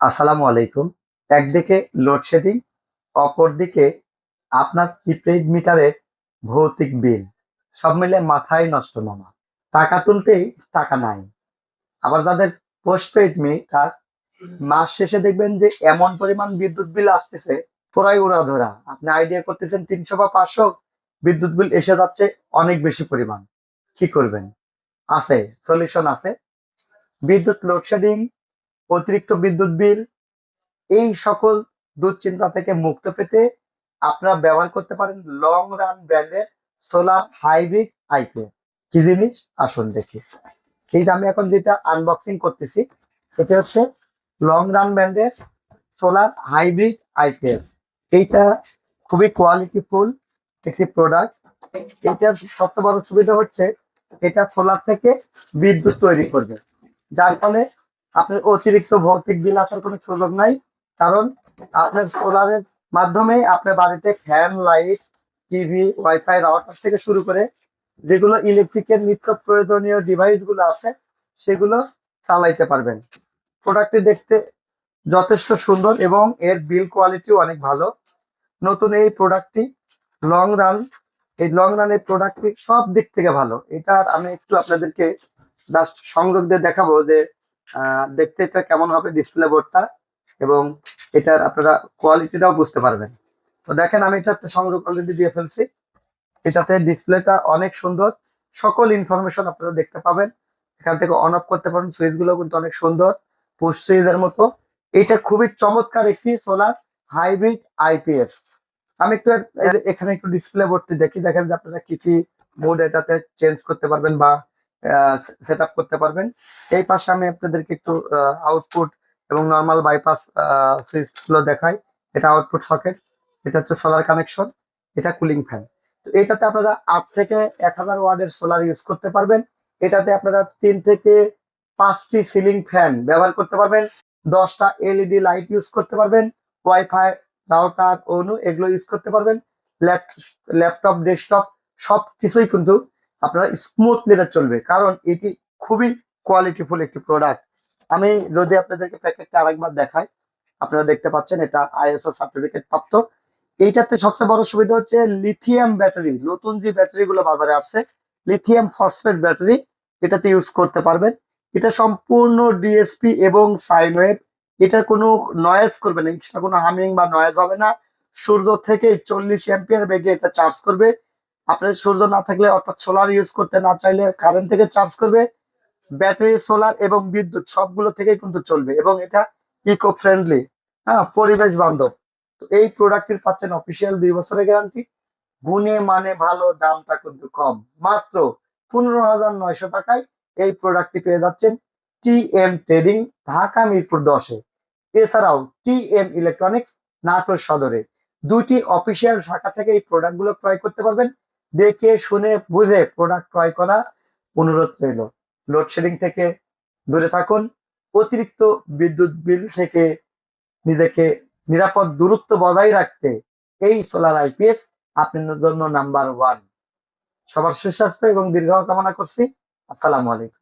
আসসালামু আলাইকুম। একদিকে লোডশেডিং অপরদিকে আপনার প্রিপেইড মিটারের ভৌতিক বিল সব মিলে মাথায় নষ্ট মামা। টাকা তুলতেই টাকা নাই। আবার যাদের পোস্টপেইড মিটার মাস শেষে দেখবেন যে এমন পরিমাণ বিদ্যুৎ বিল আসতেছে, পুরাই উড়া ধরা আপনি আইডিয়া করতেছেন তিনশো বা পাঁচশো, বিদ্যুৎ বিল এসে যাচ্ছে অনেক বেশি পরিমাণ। কি করবেন? আছে সলিউশন আছে। বিদ্যুৎ লোডশেডিং অতিরিক্ত বিদ্যুৎ বিল, এই সকল দুশ্চিন্তা থেকে মুক্ত পেতে আপনারা ব্যবহার করতে পারেন লং রান ব্র্যান্ডের সোলার হাইব্রিড আইপিএস কি জিনিস? আসুন দেখি। এই যে আমি এখন যেটা আনবক্সিং করতেছি, এটা হচ্ছে লং রান ব্র্যান্ডের সোলার হাইব্রিড আইপিএস এইটা খুবই কোয়ালিটিফুল একটি প্রোডাক্ট এটার সবচেয়ে বড় সুবিধা হচ্ছে এটা সোলার থেকে বিদ্যুৎ তৈরি করবে। যার ফলে আপনার অতিরিক্ত ভৌতিক বিল আসার কোনো সুযোগ নাই, কারণ আপনার সোলারের মাধ্যমে আপনার বাড়িতে fan light TV wifi router থেকে শুরু করে যেগুলো ইলেকট্রিকের নিত্য প্রয়োজনীয় ডিভাইসগুলো আছে, সেগুলো চালাইতে পারবেন। প্রোডাক্টটি দেখতে যথেষ্ট সুন্দর এবং এর বিল কোয়ালিটিও অনেক ভালো। নতুন এই প্রোডাক্টটি লং রান এই লং রানের প্রোডাক্টটি সব দিক থেকে ভালো। এটা আমি একটু আপনাদেরকে সংযোগ দিয়ে দেখাবো যে দেখতে এটা কেমন হবে ডিসপ্লে বোর্ডটা এবং এটার আপনারা কোয়ালিটিটাও বুঝতে পারবেন। তো দেখেন আমি এটাতে সংযোগ অলরেডি দিয়ে ফেলছি। এটাতে ডিসপ্লেটা অনেক সুন্দর। সকল ইনফরমেশন আপনারা দেখতে পাবেন। এখান থেকে অন অফ করতে পারেন সুইচগুলো কিন্তু অনেক সুন্দর। পুশ সুইচের মতো। এটা খুবই চমৎকার একটি সোলার হাইব্রিড আইপিএস আমি একটু এখানে একটু ডিসপ্লে বোর্ডটি দেখি। দেখেন যে আপনারা কি কি মোড এটাতে চেঞ্জ করতে পারবেন বা সেট আপ করতে পারবেন। এই পাশে আমি আপনাদেরকে একটু আউটপুট এবং নর্মাল বাইপাস সুইচগুলো দেখাই। এটা আউটপুট সকেট এটা হচ্ছে সোলার কানেকশন এটা কুলিং ফ্যান তো এটাতে আপনারা আট থেকে এক হাজার ওয়ার্ডের সোলার ইউজ করতে পারবেন। এটাতে আপনারা তিন থেকে পাঁচটি সিলিং ফ্যান ব্যবহার করতে পারবেন। দশটা এলইডি লাইট ইউজ করতে পারবেন। ওয়াইফাই রাউটার অনু এগুলো ইউজ করতে পারবেন। ল্যাপটপ ডেস্কটপ সব কিছুই কিন্তু আপনারা স্মুথলি চলবে। কারণ এটি খুবই কোয়ালিটিফুল একটি প্রোডাক্ট আমি যদি আপনাদেরকে প্যাকেটটা আরেকবার দেখাই, আপনারা দেখতে পাচ্ছেন এটা আইএসও সার্টিফিকেট প্রাপ্ত। এইটাতে সবচেয়ে বড় সুবিধা হচ্ছে লিথিয়াম ব্যাটারি নতুন যে ব্যাটারি গুলো বাজারে আসছে লিথিয়াম ফসফেট ব্যাটারি এটাতে ইউজ করতে পারবেন। এটা সম্পূর্ণ ডিএসপি এবং সাইন এটা কোনো নয়েজ করবে না এক্সট্রা কোনো হামিং বা নয়েজ হবে না। সূর্য থেকে চল্লিশ অ্যাম্পিয়ার বেগে এটা চার্জ করবে। আপনার সূর্য না থাকলে অর্থাৎ সোলার ইউজ করতে না চাইলে কারেন্ট থেকে চার্জ করবে ব্যাটারি সোলার এবং বিদ্যুৎ সবগুলো থেকেই কিন্তু চলবে এবং এটা ইকো ফ্রেন্ডলি হ্যাঁ পরিবেশ বান্ধব। তো এই প্রোডাক্টটির পাচ্ছেন অফিসিয়াল দুই বছরের গ্যারান্টি গুণে মানে ভালো, দামটা কিন্তু কম। মাত্র পনেরো হাজার নয়শো টাকায় এই প্রোডাক্টটি পেয়ে যাচ্ছেন T M trading Dhaka Mirpur দশে। এছাড়াও টি এম ইলেকট্রনিক্স নাটোর সদরে। দুইটি অফিসিয়াল শাখা থেকে এই প্রোডাক্টগুলো ক্রয় করতে পারবেন। দেখে, শুনে, বুঝে প্রোডাক্ট ক্রয় করা অনুরোধ রইল। লোডশেডিং থেকে দূরে থাকুন। অতিরিক্ত বিদ্যুৎ বিল থেকে নিজেকে নিরাপদ দূরত্ব বজায় রাখতে এই সোলার আইপিএস আপনার জন্য নাম্বার ওয়ান সবার সুস্বাস্থ্য এবং দীর্ঘ কামনা করছি। আসসালামু আলাইকুম।